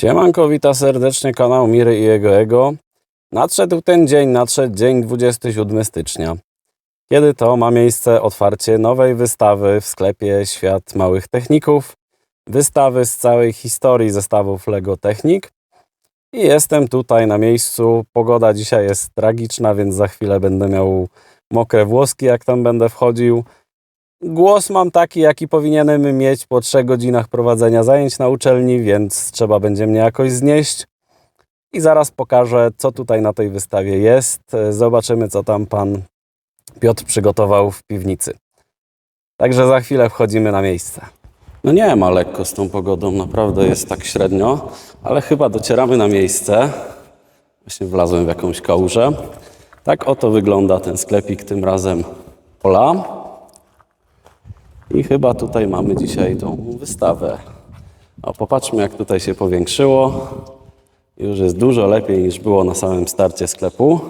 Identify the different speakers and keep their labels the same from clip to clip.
Speaker 1: Siemanko, wita serdecznie kanał Miry i jego ego. Nadszedł ten dzień, nadszedł dzień 27 stycznia. Kiedy to ma miejsce otwarcie nowej wystawy w sklepie Świat Małych Techników. Wystawy z całej historii zestawów Lego Technik. I jestem tutaj na miejscu. Pogoda dzisiaj jest tragiczna, więc za chwilę będę miał mokre włoski, jak tam będę wchodził. Głos mam taki, jaki powinienem mieć po trzech godzinach prowadzenia zajęć na uczelni, więc trzeba będzie mnie jakoś znieść. I zaraz pokażę, co tutaj na tej wystawie jest. Zobaczymy, co tam pan Piotr przygotował w piwnicy. Także za chwilę wchodzimy na miejsce. No nie ma lekko z tą pogodą, naprawdę jest tak średnio, ale chyba docieramy na miejsce. Właśnie wlazłem w jakąś kałużę. Tak oto wygląda ten sklepik, tym razem Ola. I chyba tutaj mamy dzisiaj tą wystawę. O, popatrzmy, jak tutaj się powiększyło. Już jest dużo lepiej niż było na samym starcie sklepu.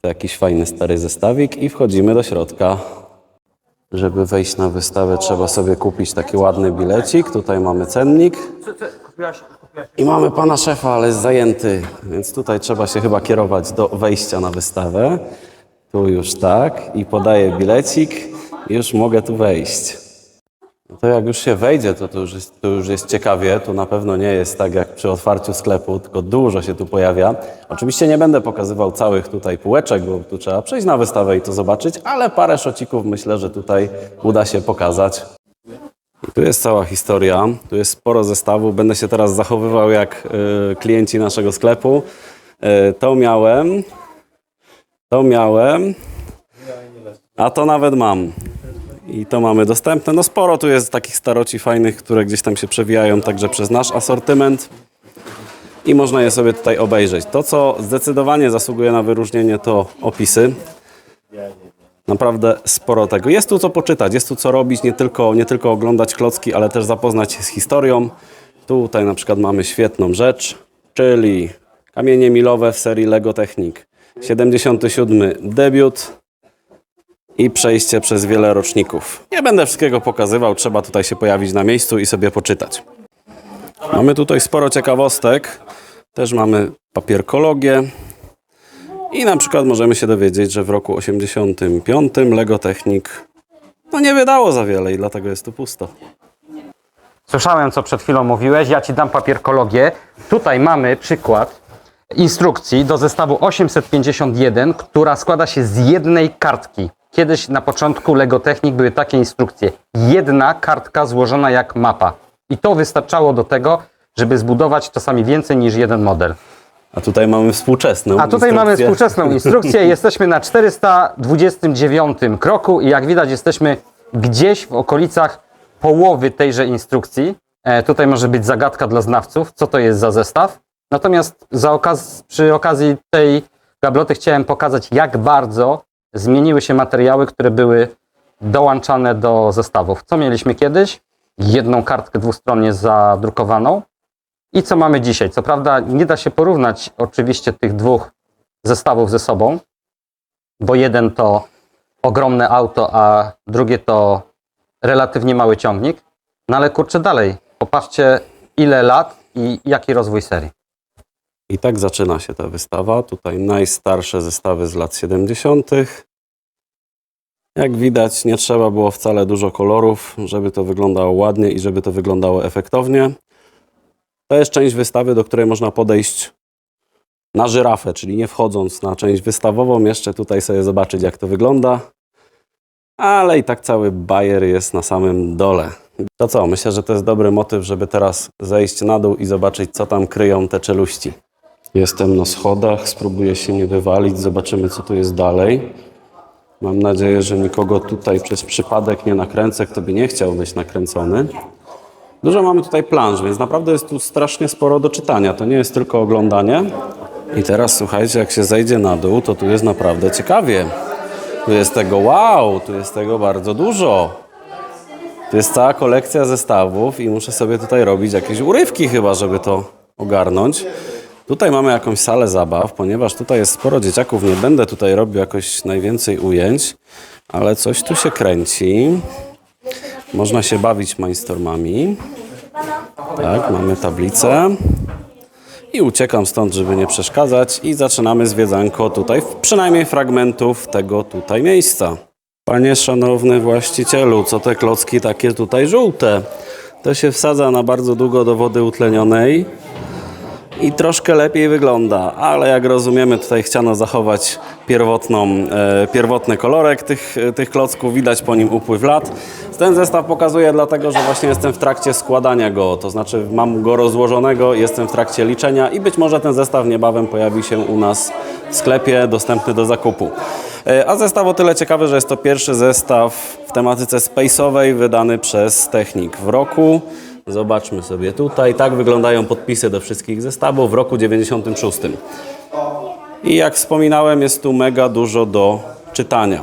Speaker 1: To jakiś fajny stary zestawik i wchodzimy do środka. Żeby wejść na wystawę, trzeba sobie kupić taki ładny bilecik. Tutaj mamy cennik. I mamy pana szefa, ale jest zajęty, więc tutaj trzeba się chyba kierować do wejścia na wystawę. Tu już tak i podaję bilecik już mogę tu wejść. No to jak już się wejdzie, to, to, już jest, to już jest ciekawie. Tu na pewno nie jest tak jak przy otwarciu sklepu, tylko dużo się tu pojawia. Oczywiście nie będę pokazywał całych tutaj półeczek, bo tu trzeba przejść na wystawę i to zobaczyć, ale parę szocików myślę, że tutaj uda się pokazać. I tu jest cała historia, tu jest sporo zestawów. Będę się teraz zachowywał jak y, klienci naszego sklepu. Y, to miałem, to miałem, a to nawet mam. I to mamy dostępne. No sporo tu jest takich staroci fajnych, które gdzieś tam się przewijają także przez nasz asortyment. I można je sobie tutaj obejrzeć. To, co zdecydowanie zasługuje na wyróżnienie, to opisy. Naprawdę sporo tego. Jest tu co poczytać, jest tu co robić, nie tylko, nie tylko oglądać klocki, ale też zapoznać się z historią. Tutaj na przykład mamy świetną rzecz, czyli kamienie milowe w serii Lego Technik. 77 debiut i przejście przez wiele roczników. Nie będę wszystkiego pokazywał, trzeba tutaj się pojawić na miejscu i sobie poczytać. Mamy tutaj sporo ciekawostek. Też mamy papierkologię. I na przykład możemy się dowiedzieć, że w roku 85 Lego Technik no nie wydało za wiele i dlatego jest tu pusto.
Speaker 2: Słyszałem, co przed chwilą mówiłeś. Ja ci dam papierkologię. Tutaj mamy przykład instrukcji do zestawu 851, która składa się z jednej kartki. Kiedyś na początku Lego Technik były takie instrukcje. Jedna kartka złożona jak mapa. I to wystarczało do tego, żeby zbudować czasami więcej niż jeden model.
Speaker 1: A tutaj mamy współczesną.
Speaker 2: A tutaj mamy współczesną instrukcję. Jesteśmy na 429 kroku i jak widać jesteśmy gdzieś w okolicach połowy tejże instrukcji. E, tutaj może być zagadka dla znawców, co to jest za zestaw. Natomiast za okaz przy okazji tej gabloty chciałem pokazać, jak bardzo zmieniły się materiały, które były dołączane do zestawów. Co mieliśmy kiedyś? Jedną kartkę dwustronnie zadrukowaną. I co mamy dzisiaj? Co prawda nie da się porównać oczywiście tych dwóch zestawów ze sobą, bo jeden to ogromne auto, a drugie to relatywnie mały ciągnik. No ale kurczę dalej, popatrzcie ile lat i jaki rozwój serii.
Speaker 1: I tak zaczyna się ta wystawa. Tutaj najstarsze zestawy z lat 70. Jak widać, nie trzeba było wcale dużo kolorów, żeby to wyglądało ładnie i żeby to wyglądało efektownie. To jest część wystawy, do której można podejść na żyrafę, czyli nie wchodząc na część wystawową, jeszcze tutaj sobie zobaczyć, jak to wygląda. Ale i tak cały bajer jest na samym dole. To co? Myślę, że to jest dobry motyw, żeby teraz zejść na dół i zobaczyć, co tam kryją te czeluści. Jestem na schodach, spróbuję się nie wywalić, zobaczymy, co tu jest dalej. Mam nadzieję, że nikogo tutaj przez przypadek nie nakręcę, kto by nie chciał być nakręcony. Dużo mamy tutaj planż, więc naprawdę jest tu strasznie sporo do czytania. To nie jest tylko oglądanie. I teraz słuchajcie, jak się zejdzie na dół, to tu jest naprawdę ciekawie. Tu jest tego wow, tu jest tego bardzo dużo. Tu jest cała kolekcja zestawów i muszę sobie tutaj robić jakieś urywki chyba, żeby to ogarnąć. Tutaj mamy jakąś salę zabaw, ponieważ tutaj jest sporo dzieciaków, nie będę tutaj robił jakoś najwięcej ujęć, ale coś tu się kręci. Można się bawić mindstormami. Tak, mamy tablicę. i uciekam stąd, żeby nie przeszkadzać i zaczynamy zwiedzanko tutaj, przynajmniej fragmentów tego tutaj miejsca. Panie szanowny właścicielu, co te klocki takie tutaj żółte? To się wsadza na bardzo długo do wody utlenionej i troszkę lepiej wygląda, ale jak rozumiemy tutaj chciano zachować pierwotną, e, pierwotny kolorek tych, e, tych klocków, widać po nim upływ lat. Ten zestaw pokazuję dlatego, że właśnie jestem w trakcie składania go, to znaczy mam go rozłożonego, jestem w trakcie liczenia i być może ten zestaw niebawem pojawi się u nas w sklepie, dostępny do zakupu. E, A zestaw o tyle ciekawy, że jest to pierwszy zestaw w tematyce space'owej wydany przez Technik w roku. Zobaczmy sobie tutaj. Tak wyglądają podpisy do wszystkich zestawów w roku 96. I jak wspominałem, jest tu mega dużo do czytania.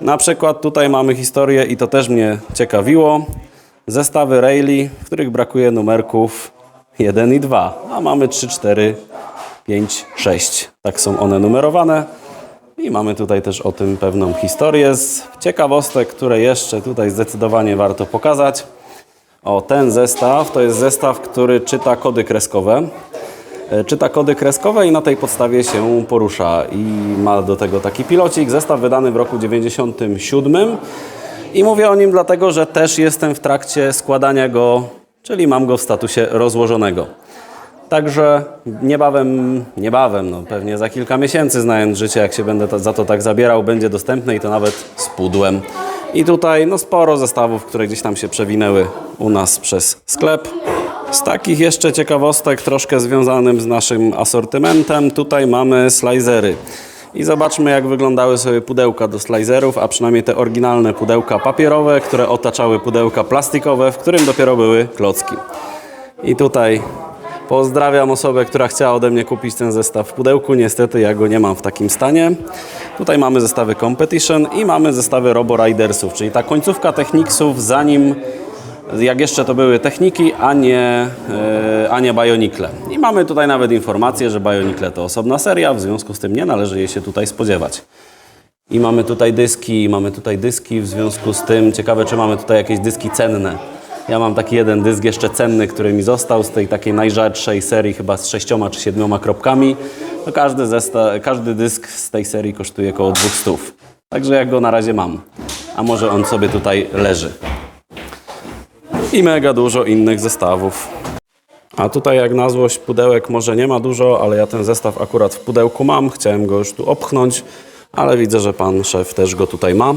Speaker 1: Na przykład tutaj mamy historię i to też mnie ciekawiło. Zestawy Rayleigh, w których brakuje numerków 1 i 2, a mamy 3, 4, 5, 6. Tak są one numerowane. I mamy tutaj też o tym pewną historię z ciekawostek, które jeszcze tutaj zdecydowanie warto pokazać. O, ten zestaw to jest zestaw, który czyta kody kreskowe. E, Czyta kody kreskowe i na tej podstawie się porusza. I ma do tego taki pilocik. Zestaw wydany w roku 97. I mówię o nim dlatego, że też jestem w trakcie składania go, czyli mam go w statusie rozłożonego. Także niebawem, niebawem, no pewnie za kilka miesięcy, znając życie, jak się będę za to tak zabierał, będzie dostępne i to nawet z pudłem. I tutaj no sporo zestawów, które gdzieś tam się przewinęły u nas przez sklep. Z takich jeszcze ciekawostek, troszkę związanym z naszym asortymentem, tutaj mamy slicery. I zobaczmy, jak wyglądały sobie pudełka do slicerów, a przynajmniej te oryginalne pudełka papierowe, które otaczały pudełka plastikowe, w którym dopiero były klocki. I tutaj pozdrawiam osobę, która chciała ode mnie kupić ten zestaw w pudełku. Niestety ja go nie mam w takim stanie. Tutaj mamy zestawy Competition i mamy zestawy Robo Ridersów, czyli ta końcówka Technicsów zanim jak jeszcze to były techniki, a nie, e, a nie Bionikle. I mamy tutaj nawet informację, że Bionikle to osobna seria, w związku z tym nie należy jej się tutaj spodziewać. I mamy tutaj dyski, mamy tutaj dyski, w związku z tym ciekawe, czy mamy tutaj jakieś dyski cenne. Ja mam taki jeden dysk jeszcze cenny, który mi został z tej takiej najrzadszej serii, chyba z sześcioma czy siedmioma kropkami. No każdy, zesta- każdy dysk z tej serii kosztuje około 200. Także ja go na razie mam. A może on sobie tutaj leży. I mega dużo innych zestawów. A tutaj jak na złość pudełek może nie ma dużo, ale ja ten zestaw akurat w pudełku mam. Chciałem go już tu opchnąć, ale widzę, że pan szef też go tutaj ma.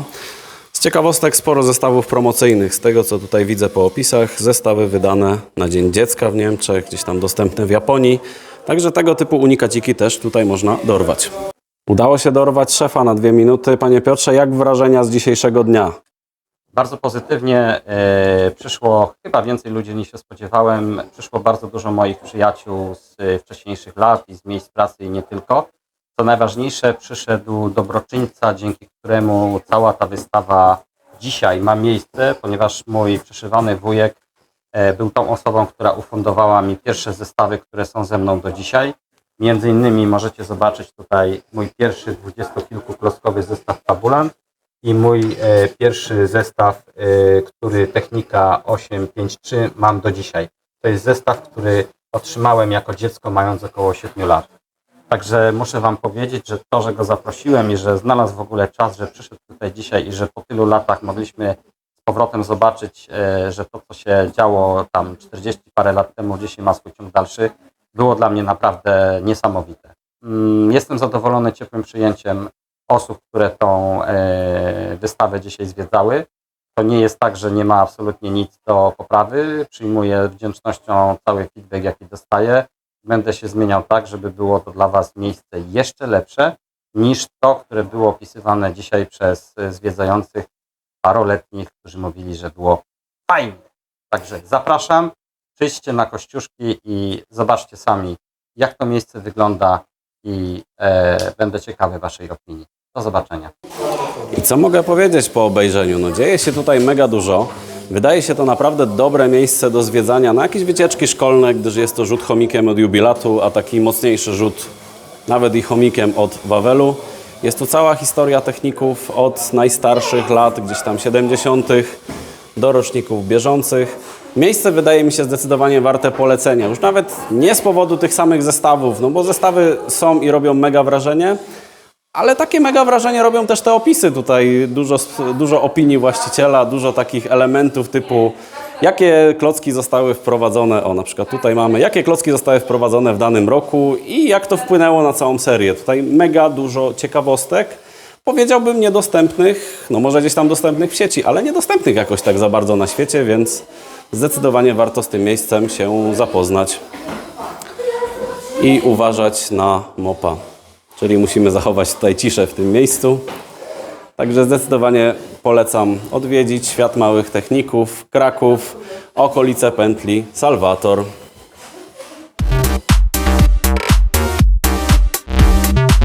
Speaker 1: Z ciekawostek sporo zestawów promocyjnych. Z tego co tutaj widzę po opisach, zestawy wydane na Dzień Dziecka w Niemczech, gdzieś tam dostępne w Japonii. Także tego typu unikaciki też tutaj można dorwać. Udało się dorwać szefa na dwie minuty. Panie Piotrze, jak wrażenia z dzisiejszego dnia?
Speaker 2: Bardzo pozytywnie e, przyszło chyba więcej ludzi niż się spodziewałem. Przyszło bardzo dużo moich przyjaciół z e, wcześniejszych lat i z miejsc pracy i nie tylko. Co najważniejsze, przyszedł dobroczyńca, dzięki któremu cała ta wystawa dzisiaj ma miejsce, ponieważ mój przyszywany wujek e, był tą osobą, która ufundowała mi pierwsze zestawy, które są ze mną do dzisiaj. Między innymi możecie zobaczyć tutaj mój pierwszy dwudziestokilkuklockowy zestaw Fabulant i mój e, pierwszy zestaw, e, który Technika 853 mam do dzisiaj. To jest zestaw, który otrzymałem jako dziecko mając około 7 lat. Także muszę Wam powiedzieć, że to, że go zaprosiłem i że znalazł w ogóle czas, że przyszedł tutaj dzisiaj i że po tylu latach mogliśmy z powrotem zobaczyć, e, że to, co się działo tam 40 parę lat temu, dzisiaj ma swój ciąg dalszy, było dla mnie naprawdę niesamowite. Mm, Jestem zadowolony ciepłym przyjęciem osób, które tą e, wystawę dzisiaj zwiedzały. To nie jest tak, że nie ma absolutnie nic do poprawy. Przyjmuję wdzięcznością cały feedback, jaki dostaję. Będę się zmieniał tak, żeby było to dla Was miejsce jeszcze lepsze niż to, które było opisywane dzisiaj przez e, zwiedzających paroletnich, którzy mówili, że było fajnie. Także zapraszam, przyjdźcie na Kościuszki i zobaczcie sami, jak to miejsce wygląda i e, będę ciekawy Waszej opinii. Do zobaczenia.
Speaker 1: I co mogę powiedzieć po obejrzeniu? No dzieje się tutaj mega dużo. Wydaje się to naprawdę dobre miejsce do zwiedzania na jakieś wycieczki szkolne, gdyż jest to rzut chomikiem od jubilatu, a taki mocniejszy rzut nawet i chomikiem od Wawelu. Jest tu cała historia techników od najstarszych lat, gdzieś tam 70., do roczników bieżących. Miejsce wydaje mi się zdecydowanie warte polecenia. Już nawet nie z powodu tych samych zestawów, no bo zestawy są i robią mega wrażenie, ale takie mega wrażenie robią też te opisy tutaj. Dużo, dużo opinii właściciela, dużo takich elementów typu jakie klocki zostały wprowadzone, o na przykład tutaj mamy, jakie klocki zostały wprowadzone w danym roku i jak to wpłynęło na całą serię. Tutaj mega dużo ciekawostek. Powiedziałbym niedostępnych, no może gdzieś tam dostępnych w sieci, ale niedostępnych jakoś tak za bardzo na świecie, więc zdecydowanie warto z tym miejscem się zapoznać i uważać na mopa. Czyli musimy zachować tutaj ciszę w tym miejscu. Także zdecydowanie polecam odwiedzić świat małych techników, Kraków, okolice pętli Salwator.